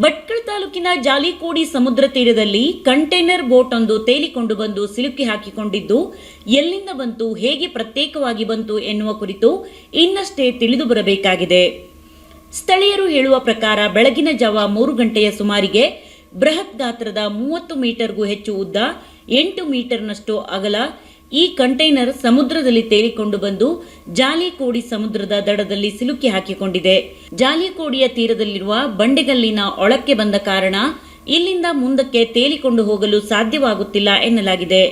ಭಟ್ಕಳ ತಾಲೂಕಿನ ಜಾಲಿಕೋಡಿ ಸಮುದ್ರ ತೀರದಲ್ಲಿ ಕಂಟೈನರ್ ಬೋಟ್ ಒಂದು ತೇಲಿಕೊಂಡು ಬಂದು ಸಿಲುಕಿ ಹಾಕಿಕೊಂಡಿದ್ದು, ಎಲ್ಲಿಂದ ಬಂತು, ಹೇಗೆ ಪ್ರತ್ಯೇಕವಾಗಿ ಬಂತು ಎನ್ನುವ ಕುರಿತು ಇನ್ನಷ್ಟೇ ತಿಳಿದು ಬರಬೇಕಾಗಿದೆ. ಸ್ಥಳೀಯರು ಹೇಳುವ ಪ್ರಕಾರ ಬೆಳಗಿನ ಜಾವ ಮೂರು ಗಂಟೆಯ ಸುಮಾರಿಗೆ ಬೃಹತ್ ಗಾತ್ರದ ಮೂವತ್ತು ಮೀಟರ್ಗೂ ಹೆಚ್ಚು ಉದ್ದ ಎಂಟು ಮೀಟರ್ನಷ್ಟು ಅಗಲ ಈ ಕಂಟೈನರ್ ಸಮುದ್ರದಲ್ಲಿ ತೇಲಿಕೊಂಡು ಬಂದು ಜಾಲಿಕೋಡಿ ಸಮುದ್ರದ ದಡದಲ್ಲಿ ಸಿಲುಕಿ ಹಾಕಿಕೊಂಡಿದೆ. ಜಾಲಿಕೋಡಿಯ ತೀರದಲ್ಲಿರುವ ಬಂಡೆಗಲ್ಲಿನ ಒಳಕ್ಕೆ ಬಂದ ಕಾರಣ ಇಲ್ಲಿಂದ ಮುಂದಕ್ಕೆ ತೇಲಿಕೊಂಡು ಹೋಗಲು ಸಾಧ್ಯವಾಗುತ್ತಿಲ್ಲ ಎನ್ನಲಾಗಿದೆ.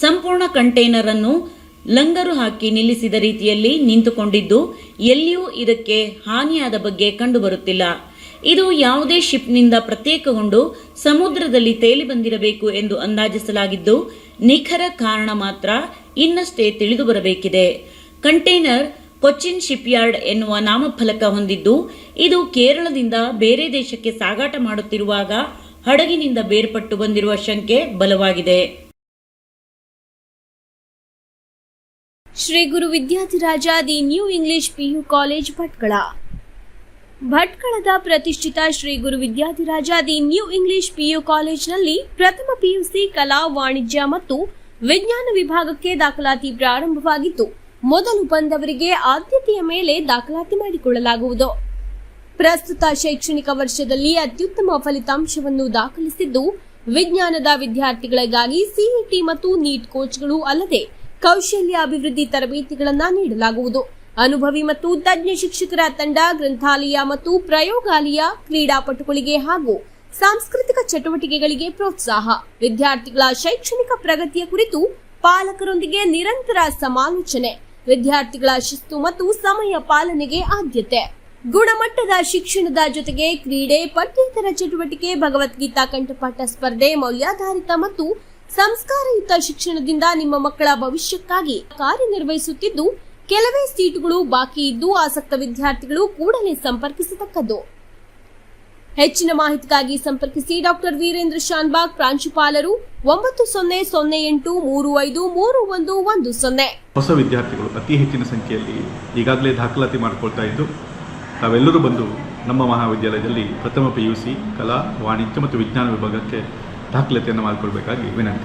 ಸಂಪೂರ್ಣ ಕಂಟೈನರ್ ಅನ್ನು ಲಂಗರು ಹಾಕಿ ನಿಲ್ಲಿಸಿದ ರೀತಿಯಲ್ಲಿ ನಿಂತುಕೊಂಡಿದ್ದು, ಎಲ್ಲಿಯೂ ಇದಕ್ಕೆ ಹಾನಿಯಾದ ಬಗ್ಗೆ ಕಂಡುಬರುತ್ತಿಲ್ಲ. ಇದು ಯಾವುದೇ ಶಿಪ್ನಿಂದ ಪ್ರತ್ಯೇಕಗೊಂಡು ಸಮುದ್ರದಲ್ಲಿ ತೇಲಿ ಬಂದಿರಬೇಕು ಎಂದು ಅಂದಾಜಿಸಲಾಗಿದ್ದು, ನಿಖರ ಕಾರಣ ಮಾತ್ರ ಇನ್ನಷ್ಟೇ ತಿಳಿದು ಬರಬೇಕಿದೆ. ಕಂಟೈನರ್ ಕೊಚ್ಚಿನ್ ಶಿಪ್ಯಾರ್ಡ್ ಎನ್ನುವ ನಾಮಫಲಕ ಹೊಂದಿದ್ದು, ಇದು ಕೇರಳದಿಂದ ಬೇರೆ ದೇಶಕ್ಕೆ ಸಾಗಾಟ ಮಾಡುತ್ತಿರುವಾಗ ಹಡಗಿನಿಂದ ಬೇರ್ಪಟ್ಟು ಬಂದಿರುವ ಶಂಕೆ ಬಲವಾಗಿದೆ. Shri Guru Vidyarthiraja the new English PU college Bhatkal ಭಟ್ಕಳದ ಪ್ರತಿಷ್ಠಿತ Shri Guru Vidyadhiraja the new English PU ಕಾಲೇಜಿನಲ್ಲಿ ಪ್ರಥಮ ಪಿಯುಸಿ ಕಲಾ, ವಾಣಿಜ್ಯ ಮತ್ತು ವಿಜ್ಞಾನ ವಿಭಾಗಕ್ಕೆ ದಾಖಲಾತಿ ಪ್ರಾರಂಭವಾಗಿದ್ದು, ಮೊದಲು ಬಂದವರಿಗೆ ಆದ್ಯತೆಯ ಮೇಲೆ ದಾಖಲಾತಿ ಮಾಡಿಕೊಳ್ಳಲಾಗುವುದು. ಪ್ರಸ್ತುತ ಶೈಕ್ಷಣಿಕ ವರ್ಷದಲ್ಲಿ ಅತ್ಯುತ್ತಮ ಫಲಿತಾಂಶವನ್ನು ದಾಖಲಿಸಿದ್ದು, ವಿಜ್ಞಾನದ ವಿದ್ಯಾರ್ಥಿಗಳಿಗಾಗಿ ಸಿಇಟಿ ಮತ್ತು ನೀಟ್ ಕೋಚ್ಗಳು ಅಲ್ಲದೆ ಕೌಶಲ್ಯ ಅಭಿವೃದ್ಧಿ ತರಬೇತಿಗಳನ್ನು ನೀಡಲಾಗುವುದು. ಅನುಭವಿ ಮತ್ತು ತಜ್ಞ ಶಿಕ್ಷಕರ ತಂಡ, ಗ್ರಂಥಾಲಯ ಮತ್ತು ಪ್ರಯೋಗಾಲಯ ಕ್ರೀಡಾಪಟುಗಳಿಗೆ ಹಾಗೂ ಸಾಂಸ್ಕೃತಿಕ ಚಟುವಟಿಕೆಗಳಿಗೆ ಪ್ರೋತ್ಸಾಹ. ವಿದ್ಯಾರ್ಥಿಗಳ ಶೈಕ್ಷಣಿಕ ಪ್ರಗತಿಯ ಕುರಿತು ಪಾಲಕರೊಂದಿಗೆ ನಿರಂತರ ಸಮಾಲೋಚನೆ. ವಿದ್ಯಾರ್ಥಿಗಳ ಶಿಸ್ತು ಮತ್ತು ಸಮಯ ಪಾಲನೆಗೆ ಆದ್ಯತೆ. ಗುಣಮಟ್ಟದ ಶಿಕ್ಷಣದ ಜೊತೆಗೆ ಕ್ರೀಡೆ, ಪಠ್ಯೇತರ ಚಟುವಟಿಕೆ, ಭಗವದ್ಗೀತಾ, ಕಂಠಪಾಠ ಸ್ಪರ್ಧೆ, ಮೌಲ್ಯಾಧಾರಿತ ಮತ್ತು ಸಂಸ್ಕಾರಯುತ ಶಿಕ್ಷಣದಿಂದ ನಿಮ್ಮ ಮಕ್ಕಳ ಭವಿಷ್ಯಕ್ಕಾಗಿ ಕಾರ್ಯನಿರ್ವಹಿಸುತ್ತಿದ್ದು ಕೆಲವೇ ಸೀಟುಗಳು ಬಾಕಿ ಇದ್ದು ಆಸಕ್ತ ವಿದ್ಯಾರ್ಥಿಗಳು ಕೂಡಲೇ ಸಂಪರ್ಕಿಸತಕ್ಕದ್ದು. ಹೆಚ್ಚಿನ ಮಾಹಿತಿಗಾಗಿ ಸಂಪರ್ಕಿಸಿ ಡಾಕ್ಟರ್ ವೀರೇಂದ್ರ ಶಾನ್ಬಾಗ್, ಪ್ರಾಂಶುಪಾಲರು ಒಂಬತ್ತು ಸೊನ್ನೆ ಸೊನ್ನೆ ಎಂಟು ಮೂರು ಐದು ಮೂರು ಒಂದು ಒಂದು ಸೊನ್ನೆ. ಹೊಸ ವಿದ್ಯಾರ್ಥಿಗಳು ಅತಿ ಹೆಚ್ಚಿನ ಸಂಖ್ಯೆಯಲ್ಲಿ ಈಗಾಗಲೇ ದಾಖಲಾತಿ ಮಾಡಿಕೊಳ್ತಾ ಇದ್ದು, ತಾವೆಲ್ಲರೂ ಬಂದು ನಮ್ಮ ಮಹಾವಿದ್ಯಾಲಯದಲ್ಲಿ ಪ್ರಥಮ ಪಿ ಯು ಸಿ ಕಲಾ, ವಾಣಿಜ್ಯ ಮತ್ತು ವಿಜ್ಞಾನ ವಿಭಾಗಕ್ಕೆ ದಾಖಲಾತಿಯನ್ನು ಮಾಡಿಕೊಳ್ಬೇಕಾಗಿ ವಿನಂತಿ.